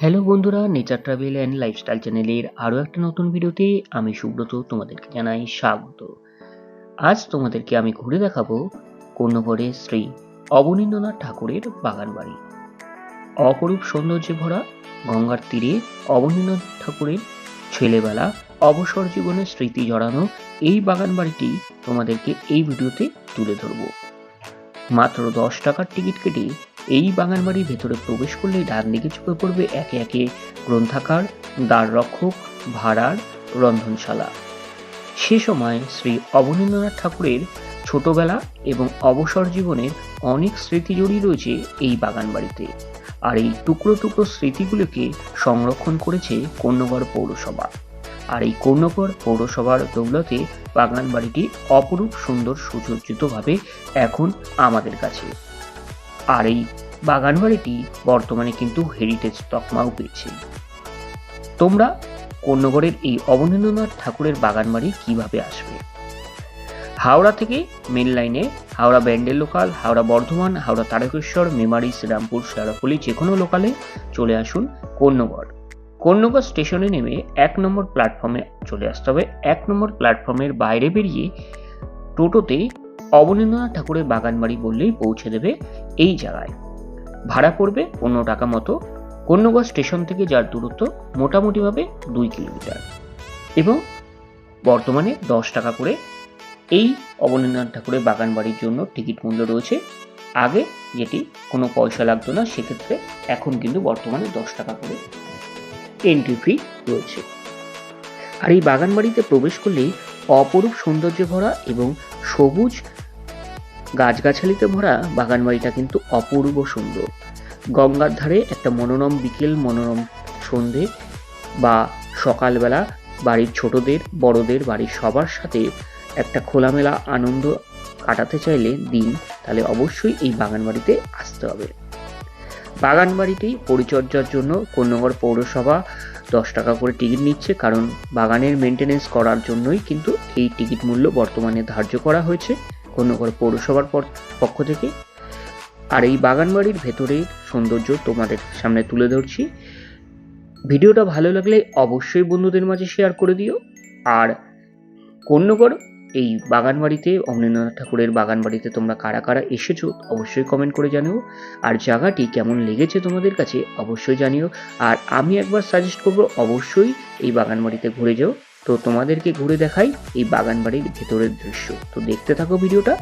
Hello বন্ধুরা nature travel and lifestyle চ্যানেলের আরও একটা নতুন ভিডিওতে আমি সুব্রত তোমাদেরকে জানাই স্বাগত। আজ তোমাদেরকে আমি ঘুরে দেখাবো কন্যগড়ের শ্রী অবনীন্দ্রনাথ ঠাকুরের বাগান বাড়ি। অপরূপ সৌন্দর্যে ভরা গঙ্গার তীরে অবনীন্দ্রনাথ ঠাকুরের ছেলেবেলা অবসর জীবনের স্মৃতি জড়ানো এই বাগান বাড়িটি তোমাদেরকে এই ভিডিওতে তুলে ধরবো। মাত্র দশ টাকার টিকিট কেটে এই বাগান বাড়ির ভেতরে প্রবেশ করলেই ডান দিকে চোখে পড়বে একে একে গ্রন্থাগার দ্বার রক্ষক ভাড়ার, রন্ধনশালা। সে সময় শ্রী অবনীন্দ্রনাথ ঠাকুরের ছোটবেলা এবং অবসর জীবনের অনেক স্মৃতি জড়িয়ে রয়েছে এই বাগান বাড়িতে। আর এই টুকরো টুকরো স্মৃতিগুলোকে সংরক্ষণ করেছে কন্যগড় পৌরসভা। আর এই কন্যগড় পৌরসভার দৌলতে বাগান বাড়িটি অপরূপ সুন্দর সুসজ্জিতভাবে এখন আমাদের কাছে। আর এই বাগান বাড়িটি বর্তমানে কিন্তু হেরিটেজ তকমাও পেয়েছে। তোমরা কন্যগড়ের এই অবনীন্দ্রনাথ ঠাকুরের বাগান বাড়ি কীভাবে আসবে? হাওড়া থেকে মেন লাইনে হাওড়া ব্যান্ডেল লোকাল হাওড়া বর্ধমান, হাওড়া তারকেশ্বর মেমারি শ্রীরামপুর শেয়ারাপল্লি যে কোনো লোকালে চলে আসুন কন্যগড়। কন্যগড় স্টেশনে নেমে এক নম্বর প্ল্যাটফর্মে চলে আসতে হবে। এক নম্বর প্ল্যাটফর্মের বাইরে বেরিয়ে টোটোতে অবনীন্দ্রনাথ ঠাকুরের বাগান বাড়ি বললেই পৌঁছে দেবে এই জায়গায়। ভাড়া পড়বে পনেরো টাকা মতো। কন্যগড় স্টেশন থেকে যার দূরত্ব মোটামুটিভাবে দুই কিলোমিটার। এবং বর্তমানে দশ টাকা করে এই অবনীন্দ্রনাথ ঠাকুরের বাগান বাড়ির জন্য টিকিট মূল্য রয়েছে। আগে যেটি কোনো পয়সা লাগতো না, সেক্ষেত্রে এখন কিন্তু বর্তমানে দশ টাকা করে এন্ট্রি ফি রয়েছে। আর এই বাগান বাড়িতে প্রবেশ করলেই অপরূপ সৌন্দর্যে ভরা এবং সবুজ গাছগাছালিতে ভরা বাগান বাড়িটা কিন্তু অপূর্ব সুন্দর। গঙ্গার ধারে একটা মনোরম বিকেল, মনোরম সন্ধে বা সকালবেলা বাড়ির ছোটদের, বড়দের, বাড়ির সবার সাথে একটা খোলামেলা আনন্দ কাটাতে চাইলে দিন তাহলে অবশ্যই এই বাগান বাড়িতে আসতে হবে। বাগান বাড়িটি পরিচর্যার জন্য কন্যগড় পৌরসভা দশ টাকা করে টিকিট নিচ্ছে, কারণ বাগানের মেনটেনেন্স করার জন্যই কিন্তু এই টিকিট মূল্য বর্তমানে ধার্য করা হয়েছে কন্যগড় পৌরসভার পর- পক্ষ থেকে। আর এই বাগান বাড়ির ভেতরের সৌন্দর্য তোমাদের সামনে তুলে ধরছি। ভিডিওটা ভালো লাগলে অবশ্যই বন্ধুদের মাঝে শেয়ার করে দিও। আর কন্যগড় এই বাগান বাড়িতে অমরেন্দ্রনাথ ঠাকুরের বাগান বাড়িতে তোমরা কারা কারা এসেছ অবশ্যই কমেন্ট করে জানিও। আর জায়গাটি কেমন লেগেছে তোমাদের কাছে অবশ্যই জানিও। আর আমি একবার সাজেস্ট করব, অবশ্যই এই বাগান বাড়িতে ঘুরে যাও। তো তোমাদেরকে ঘুরে দেখাই এই বাগান বাড়ির ভেতরের দৃশ্য। তো দেখতে থাকো ভিডিওটা।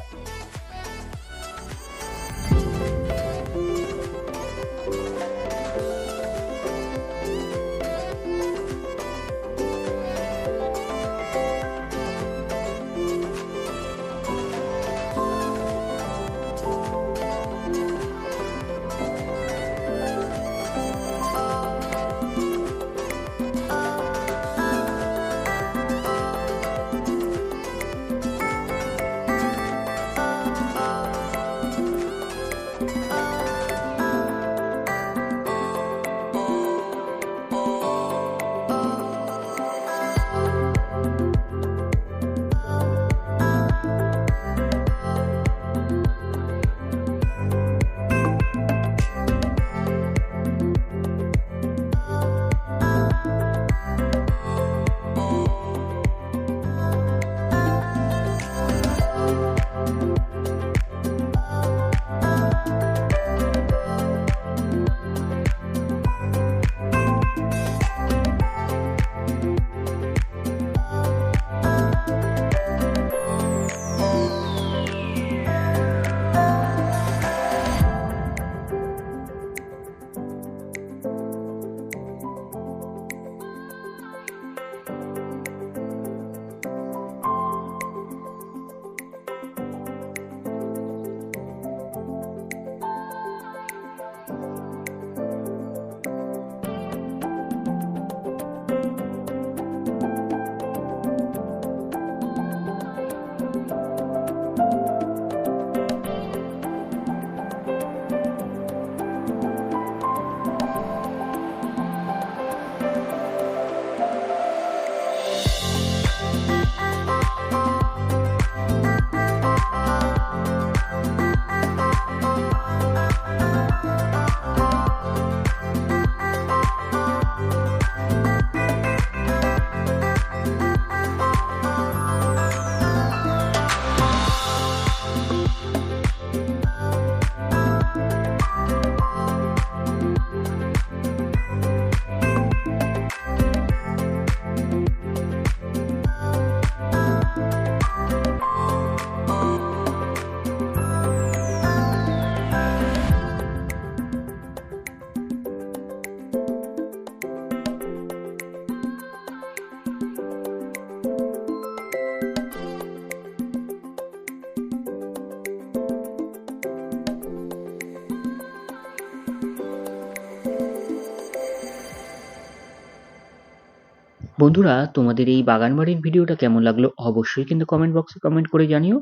বন্ধুরা, তোমাদের এই বাগান বাড়ির ভিডিওটা কেমন লাগল অবশ্যই কিন্তু কমেন্ট বক্সে কমেন্ট করে জানিও।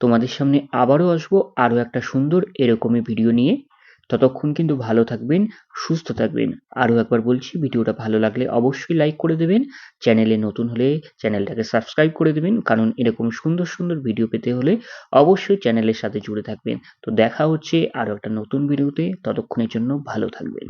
তোমাদের সামনে আবারও আসব আরও একটা সুন্দর এরকমই ভিডিও নিয়ে। ততক্ষণ কিন্তু ভালো থাকবেন, সুস্থ থাকবেন। আরও একবার বলছি, ভিডিওটা ভালো লাগলে অবশ্যই লাইক করে দেবেন। চ্যানেলে নতুন হলে চ্যানেলটাকে সাবস্ক্রাইব করে দেবেন, কারণ এরকম সুন্দর সুন্দর ভিডিও পেতে হলে অবশ্যই চ্যানেলের সাথে জুড়ে থাকবেন। তো দেখা হচ্ছে আরও একটা নতুন ভিডিওতে ততক্ষণের জন্য ভালো থাকবেন।